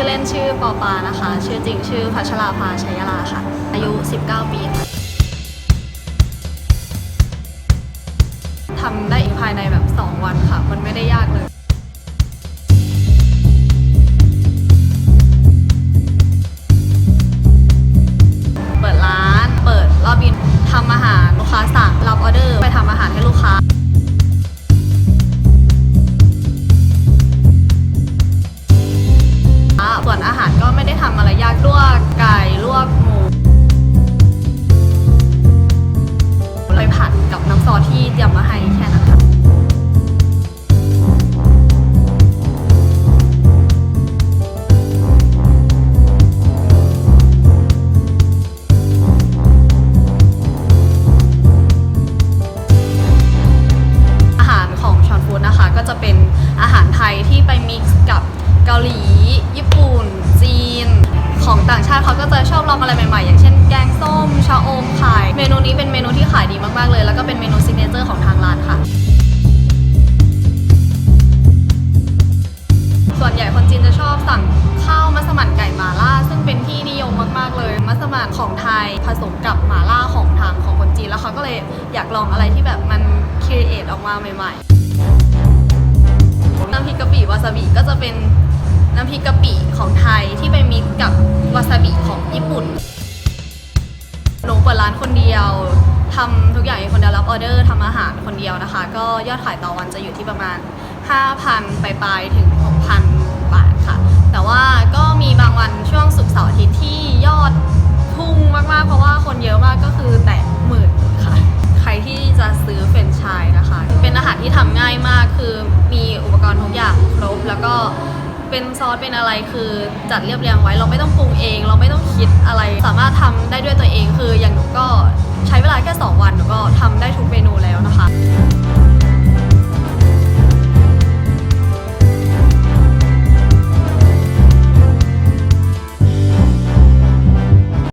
ชื่อเล่นชื่อปอปานะคะ ชื่อจริงชื่อพัชราภาชัยลาค่ะ อายุ 19 ปีค่ะทำได้อีกภายในแบบ 2 วันค่ะ มันไม่ได้ยากเลย เปิดร้าน เปิดรอบบินทำอาหารลูกค้าสั่งรับออเดอร์ ไปทำอาหารให้ลูกค้า สั่งข้าวมัสมั่นไก่หมาล่า ซึ่งเป็นที่นิยมมากๆเลย มัสมั่นของไทยผสมกับหมาล่าของทางของคนจีนแล้วเขาก็เลยอยากลองอะไรที่แบบมันครีเอทออกมาใหม่ๆน้ำพริกกะปิวาซาบิก็จะเป็นน้ำพริกกะปิของไทยที่ไปมิกกับวาซาบิของญี่ปุ่นหนูเปิดร้านคนเดียวทำทุกอย่างเองคนเดียวรับออเดอร์ทำอาหารคนเดียวนะคะ ก็ยอดขายต่อวันจะอยู่ที่ประมาณ 5,000 ไปปลายๆถึง 6,000 ซุแล้วก็เป็นซอสเป็นอะไรคือจัดเรียบเรียงไว้ เราไม่ต้องปรุงเอง เราไม่ต้องคิดอะไร สามารถทำได้ด้วยตัวเองคืออย่างหนูก็